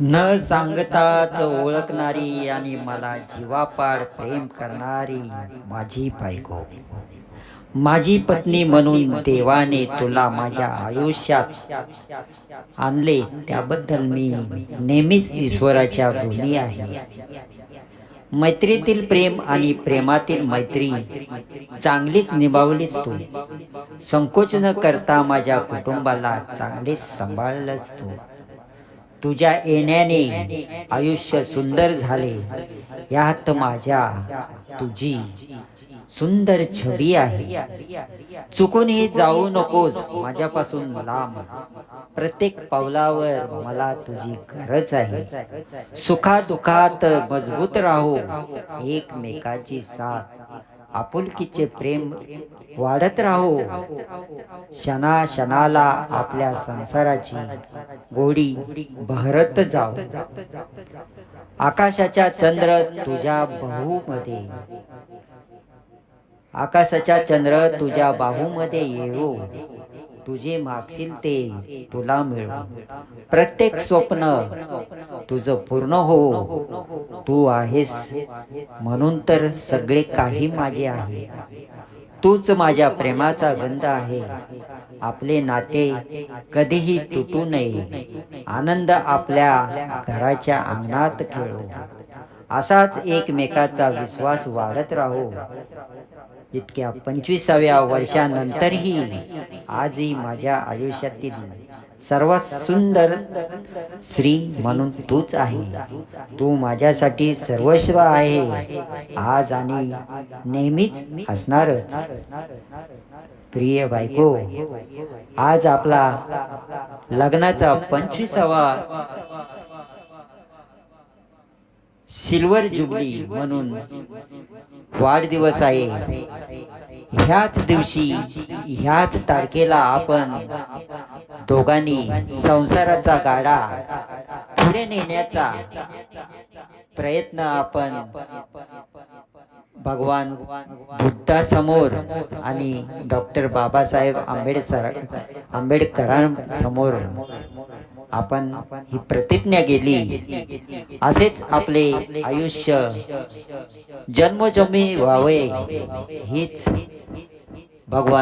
न सांगताच ओळखणारी आणि मला जीवापाड प्रेम करणारी माझी बायको. माझी पत्नी म्हणून देवाने तुला माझ्या आयुष्यात आणले त्याबद्दल मी नेहमीच ईश्वराच्या ऋणी आहे. मैत्रीतील प्रेम आणि प्रेमातील मैत्री चांगलीच निभावलीस तू. संकोच न करता माझ्या कुटुंबाला चांगलीच सांभाळलंस तू. तुझ्या येण्याने आयुष्य सुंदर झाले. यात माझ्या. तुझी सुंदर छबी आहे. चुकूनही जाऊ नकोस माझ्यापासून लांब. प्रत्येक पावलावर मला तुझी गरज आहे. सुखादुखात मजबूत राहू. एकमेकाची साथ. आपुलकीचे प्रेम वाढत राहो. क्षणा क्षणाला आपल्या संसाराची गोडी बहरत जाओ. आकाशाच्या चंद्र तुझ्या बाहूमध्ये. आकाशाचा चंद्र तुझ्या बाहूमध्ये येऊ तुझे मागशील ते तुला मिळ प्रत्येक स्वप्न तुझं पूर्ण हो. तू आहेस म्हणून तर सगळे काही माझे आहे. तूच माझ्या प्रेमाचा गंध आहे. आपले नाते कधीही तुटू नये. आनंद आपल्या घराच्या अंगणात खेळो असाच एकमेकाचा विश्वास वाढत राहो. इतक्या पंचवीसाव्या वर्षानंतरही आजही माझ्या आयुष्यातील सर्वात सुंदर स्त्री म्हणून तूच आहे. तू माझ्यासाठी सर्वस्व आहे. आज आणि नेहमीच असणारच. प्रिय बायको आज आपला लग्नाचा पंचवीसावा सिल्वर जुबली म्हणून वाढदिवस आहे. ह्याच दिवशी ह्याच तारखेला आपण दोघांनी संसाराचा गाडा पुढे नेण्याचा प्रयत्न आपण भगवान बुद्धासमोर आणि डॉक्टर बाबासाहेब आंबेडकर आंबेडकरांसमोर आपण ही प्रतिज्ञा केली असेच आपले आयुष्य जन्मजमी व्हावे हीच भगवान